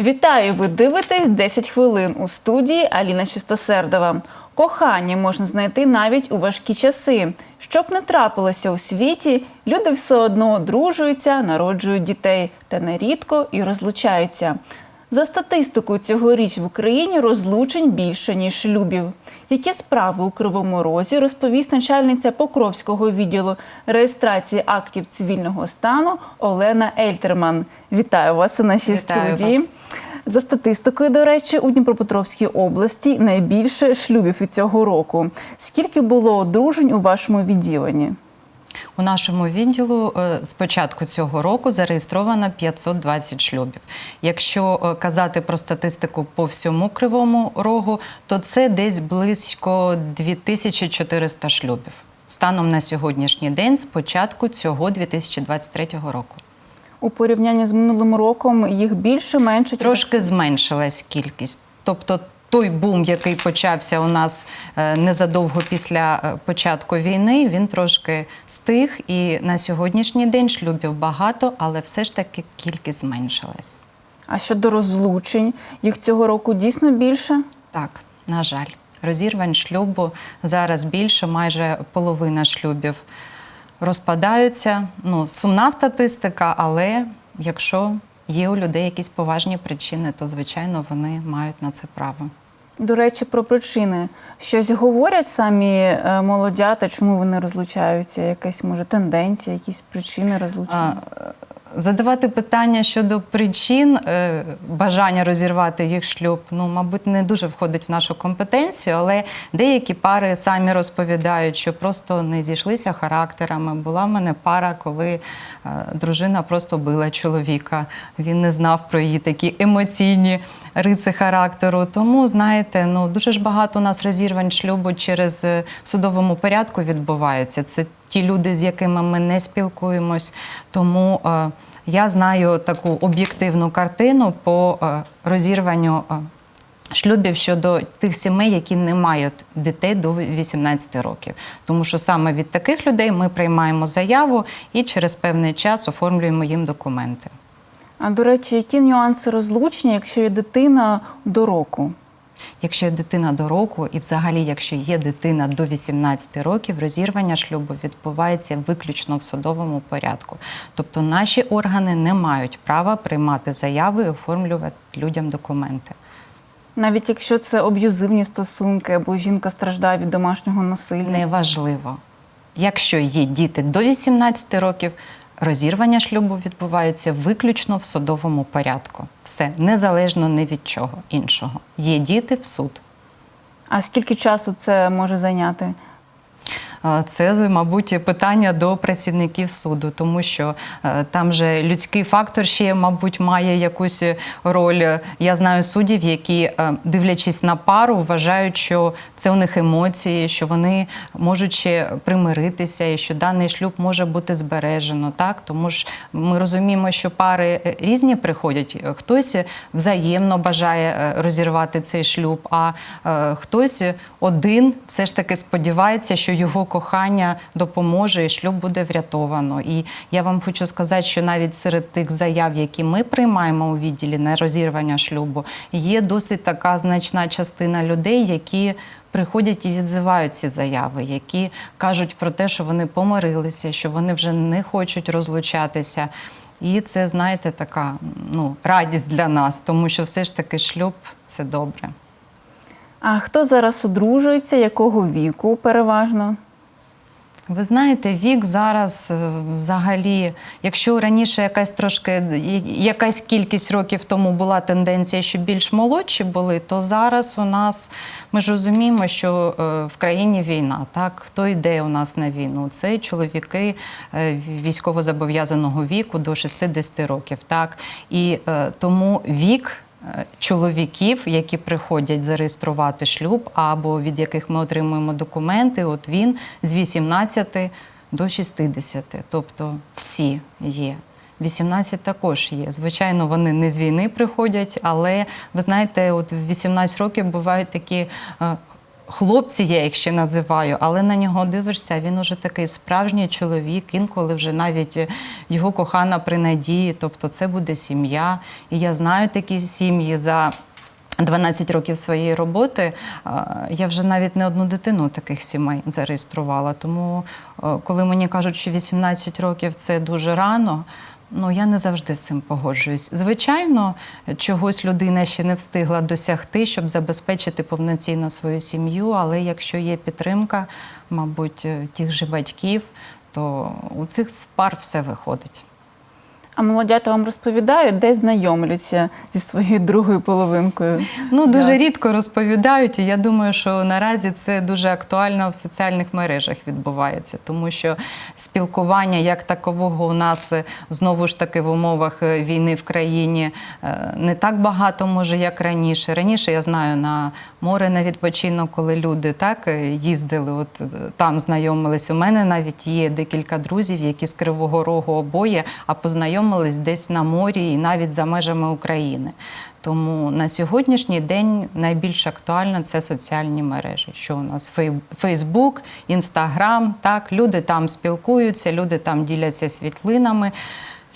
Вітаю! Ви дивитесь 10 хвилин у студії Аліна Чистосердова. Кохання можна знайти навіть у важкі часи. Щоб не трапилося у світі, люди все одно одружуються, народжують дітей та нерідко і розлучаються. За статистикою цьогоріч в Україні розлучень більше ніж шлюбів. Які справи у Кривому Розі розповість начальниця Покровського відділу реєстрації актів цивільного стану Олена Ельтерман. Вітаю вас у нашій Вітаю студії. вас. За статистикою, до речі, у Дніпропетровській області найбільше шлюбів від цього року. Скільки було одружень у вашому відділенні? У нашому відділу е, з початку цього року зареєстровано 520 шлюбів. Якщо е, казати про статистику по всьому кривому рогу, то це десь близько 2400 шлюбів. Станом на сьогоднішній день, з початку цього 2023 року. У порівнянні з минулим роком їх більше, менше? Трошки зменшилась кількість. Тобто той бум, який почався у нас е, незадовго після е, початку війни, він трошки стих. І на сьогоднішній день шлюбів багато, але все ж таки кількість зменшилась. А щодо розлучень, їх цього року дійсно більше? Так, на жаль, розірвань шлюбу зараз більше, майже половина шлюбів розпадаються. Ну, сумна статистика, але якщо є у людей якісь поважні причини, то звичайно вони мають на це право. До речі, про причини. Щось говорять самі е, молодята, чому вони розлучаються? Якась може тенденція, якісь причини розлучення? Задавати питання щодо причин е, бажання розірвати їх шлюб, ну, мабуть, не дуже входить в нашу компетенцію, але деякі пари самі розповідають, що просто не зійшлися характерами. Була в мене пара, коли е, дружина просто била чоловіка. Він не знав про її такі емоційні риси характеру. Тому, знаєте, ну дуже ж багато у нас розірвань шлюбу через е, судовому порядку відбуваються. Це ті люди, з якими ми не спілкуємось. Тому е, я знаю таку об'єктивну картину по е, розірванню. Е, Шлюбів щодо тих сімей, які не мають дітей до 18 років, тому що саме від таких людей ми приймаємо заяву і через певний час оформлюємо їм документи. А до речі, які нюанси розлучення, якщо є дитина до року? Якщо є дитина до року, і взагалі, якщо є дитина до 18 років, розірвання шлюбу відбувається виключно в судовому порядку. Тобто наші органи не мають права приймати заяви і оформлювати людям документи. Навіть якщо це аб'юзивні стосунки або жінка страждає від домашнього насилля. Неважливо. Якщо є діти до 18 років, розірвання шлюбу відбуваються виключно в судовому порядку. Все незалежно не від чого іншого. Є діти в суд. А скільки часу це може зайняти? Це, мабуть, питання до працівників суду, тому що е, там же людський фактор ще, мабуть, має якусь роль. Я знаю суддів, які, е, дивлячись на пару, вважають, що це у них емоції, що вони можуть ще примиритися, і що даний шлюб може бути збережено. Так, тому ж ми розуміємо, що пари е, різні приходять. Хтось взаємно бажає розірвати цей шлюб, а хтось один все ж таки сподівається, що його кохання допоможе і шлюб буде врятовано. І я вам хочу сказати, що навіть серед тих заяв, які ми приймаємо у відділі на розірвання шлюбу, є досить така значна частина людей, які приходять і відзивають ці заяви, які кажуть про те, що вони помирилися, що вони вже не хочуть розлучатися. І це, знаєте, така ну, радість для нас, тому що все ж таки шлюб це добре. А хто зараз одружується, якого віку переважно? Ви знаєте, вік зараз е, взагалі, якщо раніше якась трошки якась кількість років тому була тенденція, що більш молодші були, то зараз у нас ми ж розуміємо, що е, в країні війна. Так, хто йде у нас на війну? Це чоловіки е, військовозобов'язаного віку до 60 років. Так і тому вік. Чоловіків, які приходять зареєструвати шлюб, або від яких ми отримуємо документи, от він з 18 до 60, тобто всі є. 18 також є. Звичайно, вони не з війни приходять, але ви знаєте, от в 18 років бувають такі е, хлопці, я їх ще називаю, але на нього дивишся, він уже такий справжній чоловік, інколи вже навіть е, його кохана при надії, тобто це буде сім'я. І я знаю такі сім'ї за. 12 років своєї роботи е, я вже навіть не одну дитину таких сімей зареєструвала. Тому, е, коли мені кажуть, що 18 років це дуже рано, ну я не завжди з цим погоджуюсь. Звичайно, чогось людина ще не встигла досягти, щоб забезпечити повноцінно свою сім'ю. Але якщо є підтримка, мабуть, е, тих же батьків, то у цих пар все виходить. А молодята вам розповідають, де знайомляться зі своєю другою половинкою. Ну, дуже Да. рідко розповідають, і я думаю, що наразі це дуже актуально в соціальних мережах відбувається, тому що спілкування як такового у нас е, знову ж таки в умовах е, війни в країні е, не так багато може, як раніше. Раніше я знаю на море на відпочинок, коли люди так їздили, от там знайомились. У мене навіть є декілька друзів, які з Кривого Рогу обоє, а познайомились десь на морі і навіть за межами України. Тому на сьогоднішній день найбільш актуально це соціальні мережі. Що у нас Фейсбук, Інстаграм, так люди там спілкуються, люди там діляться світлинами,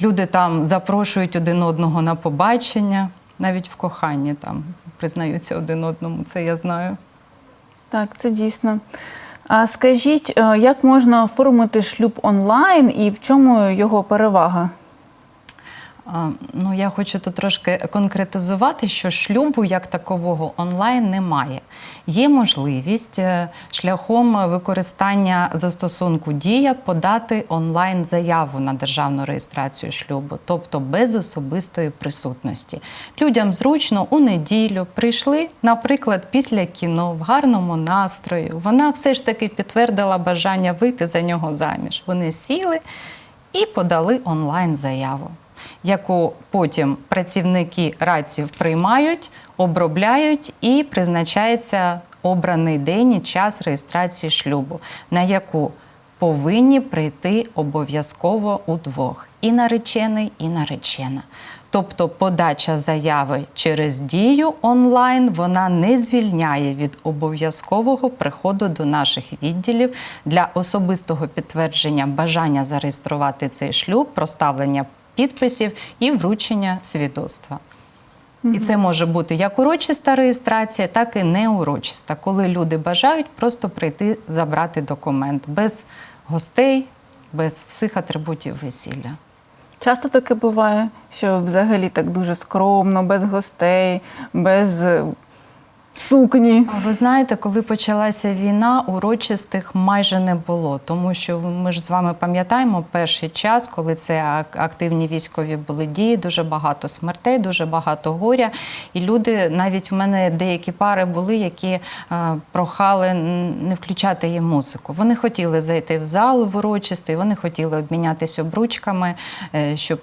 люди там запрошують один одного на побачення, навіть в коханні там признаються один одному. Це я знаю. Так, це дійсно. А скажіть, е, як можна оформити шлюб онлайн і в чому його перевага? Ну, я хочу тут трошки конкретизувати, що шлюбу як такового онлайн немає. Є можливість е, шляхом використання застосунку Дія подати онлайн заяву на державну реєстрацію шлюбу, тобто без особистої присутності. Людям зручно у неділю прийшли, наприклад, після кіно в гарному настрої. Вона все ж таки підтвердила бажання вийти за нього заміж. Вони сіли і подали онлайн заяву яку потім працівники раців приймають, обробляють і призначається обраний день і час реєстрації шлюбу, на яку повинні прийти обов'язково удвох і наречений, і наречена. Тобто подача заяви через дію онлайн вона не звільняє від обов'язкового приходу до наших відділів для особистого підтвердження бажання зареєструвати цей шлюб, проставлення підписів і вручення свідоцтва. І це може бути як урочиста реєстрація, так і неурочиста, коли люди бажають просто прийти забрати документ без гостей, без всіх атрибутів весілля. Часто таке буває, що взагалі так дуже скромно, без гостей, без сукні. А Ви знаєте, коли почалася війна, урочистих майже не було, тому що ми ж з вами пам'ятаємо перший час, коли це активні військові були дії, дуже багато смертей, дуже багато горя. І люди, навіть у мене деякі пари були, які е, прохали не включати їм музику. Вони хотіли зайти в зал в урочистий, вони хотіли обмінятися обручками, е, щоб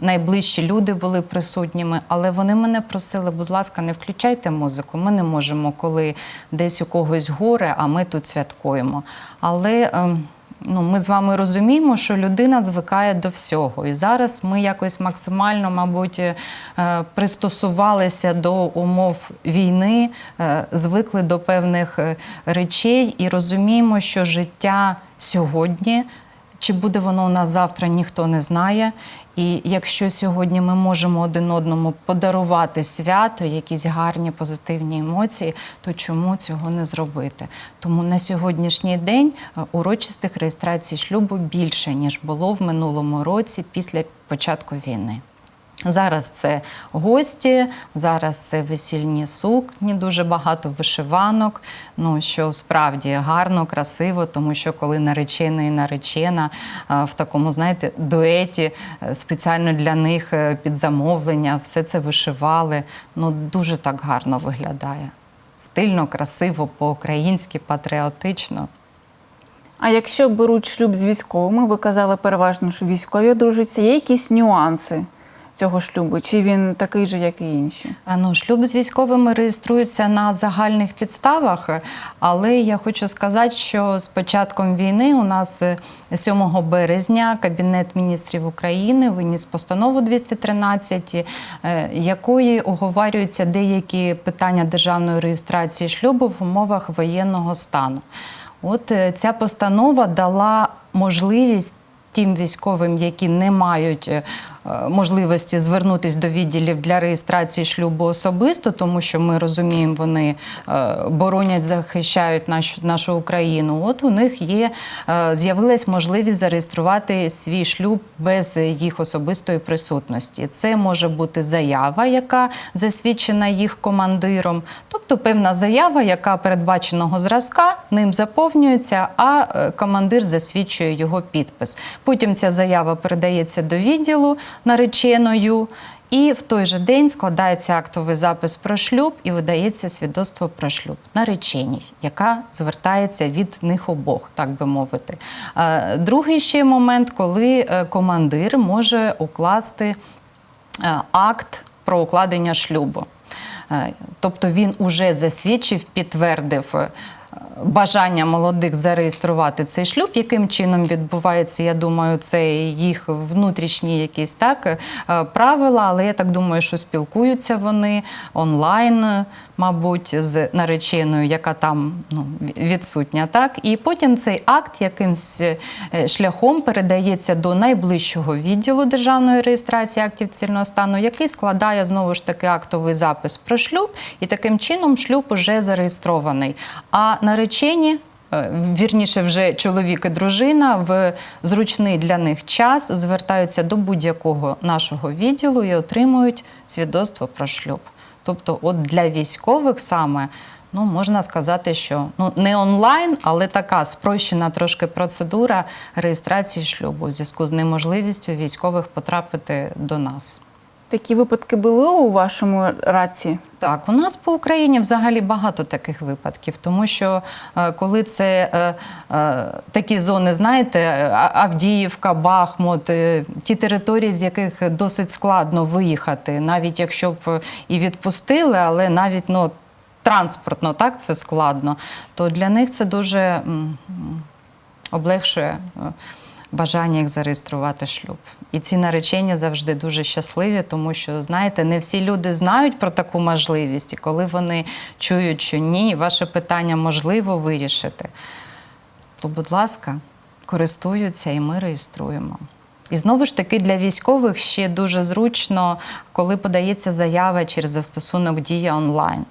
найближчі люди були присутніми. Але вони мене просили, будь ласка, не включайте музику. Ми не можемо, коли десь у когось горе, а ми тут святкуємо. Але ем, ну, ми з вами розуміємо, що людина звикає до всього. І зараз ми якось максимально, мабуть, е, пристосувалися до умов війни, е, звикли до певних е, речей і розуміємо, що життя сьогодні. Чи буде воно у нас завтра, ніхто не знає. І якщо сьогодні ми можемо один одному подарувати свято, якісь гарні позитивні емоції, то чому цього не зробити? Тому на сьогоднішній день е, урочистих реєстрацій шлюбу більше ніж було в минулому році після початку війни. Зараз це гості, зараз це весільні сукні, дуже багато вишиванок. Ну що справді гарно, красиво, тому що коли наречений і наречена в такому, знаєте, дуеті е, спеціально для них е, під замовлення, все це вишивали. Ну дуже так гарно виглядає. Стильно, красиво, по-українськи, патріотично. А якщо беруть шлюб з військовими, ви казали переважно, що військові одружуються, є якісь нюанси, цього шлюбу? Чи він такий же, як і інші? А, Ну, шлюб з військовими реєструється на загальних підставах, але я хочу сказати, що з початком війни у нас е, 7 березня Кабінет міністрів України виніс постанову 213, е, якої оговарюються деякі питання державної реєстрації шлюбу в умовах воєнного стану. От е, ця постанова дала можливість тим військовим, які не мають е, можливості звернутися до відділів для реєстрації шлюбу особисто, тому що ми розуміємо, вони е, боронять, захищають нашу, нашу Україну. От у них є е, з'явилась можливість зареєструвати свій шлюб без їх особистої присутності. Це може бути заява, яка засвідчена їх командиром, тобто певна заява, яка передбаченого зразка, ним заповнюється, а е, командир засвідчує його підпис. Потім ця заява передається до відділу нареченою. І в той же день складається актовий запис про шлюб і видається свідоцтво про шлюб нареченій, яка звертається від них обох, так би мовити. Другий ще момент, коли е, командир може укласти е, акт про укладення шлюбу. Е, Тобто він уже засвідчив, підтвердив бажання молодих зареєструвати цей шлюб, яким чином відбувається, я думаю, це їх внутрішні якісь так е, правила, але я так думаю, що спілкуються вони онлайн, мабуть, з нареченою, яка там ну, відсутня. Так? І потім цей акт якимсь е, шляхом передається до найближчого відділу державної реєстрації актів цивільного стану, який складає знову ж таки актовий запис про шлюб, і таким чином шлюб уже зареєстрований. А наречені. е, Вірніше, вже чоловік і дружина в зручний для них час звертаються до будь-якого нашого відділу і отримують свідоцтво про шлюб. Тобто, от для військових саме ну можна сказати, що ну не онлайн, але така спрощена трошки процедура реєстрації шлюбу в зв'язку з неможливістю військових потрапити до нас. Такі випадки були у вашому раці? Так, у нас по Україні взагалі багато таких випадків, тому що е, коли це е, е, такі зони, знаєте, Авдіївка, Бахмут, ті території, з яких досить складно виїхати, навіть якщо б і відпустили, але навіть ну, транспортно так це складно, то для них це дуже облегшує бажання їх зареєструвати шлюб. І ці наречення завжди дуже щасливі, тому що, знаєте, не всі люди знають про таку можливість, і коли вони чують, що ні, ваше питання можливо вирішити, то, будь ласка, користуються і ми реєструємо. І знову ж таки для військових ще дуже зручно, коли подається заява через застосунок Дія онлайн.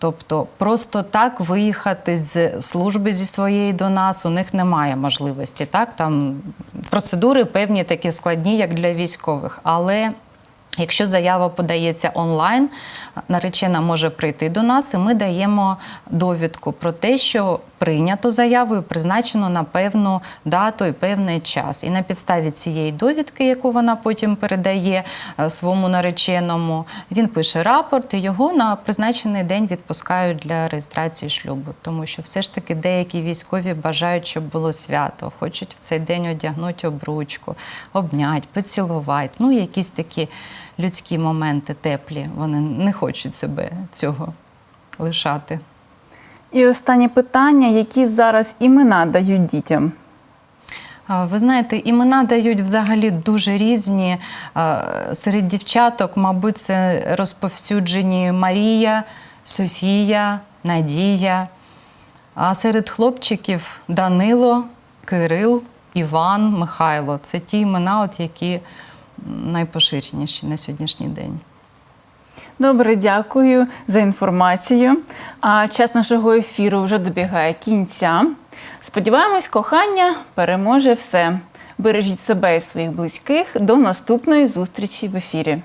Тобто просто так виїхати з служби зі своєї до нас у них немає можливості. Так там процедури певні такі складні, як для військових. Але Якщо заява подається онлайн, наречена може прийти до нас, і ми даємо довідку про те, що прийнято заяву і призначено на певну дату і певний час. І на підставі цієї довідки, яку вона потім передає е, своєму нареченому, він пише рапорт і його на призначений день відпускають для реєстрації шлюбу. Тому що все ж таки деякі військові бажають, щоб було свято, хочуть в цей день одягнути обручку, обнять, поцілувати. Ну, якісь такі людські моменти теплі. Вони не хочуть себе цього лишати. І останнє питання: які зараз імена дають дітям? Ви знаєте, імена дають взагалі дуже різні. Серед дівчаток, мабуть, це розповсюджені Марія, Софія, Надія. А серед хлопчиків Данило, Кирил, Іван, Михайло. Це ті імена, от які найпоширеніші на сьогоднішній день. Добре, дякую за інформацію. А час нашого ефіру вже добігає кінця. Сподіваємось, кохання переможе все. Бережіть себе і своїх близьких. До наступної зустрічі в ефірі.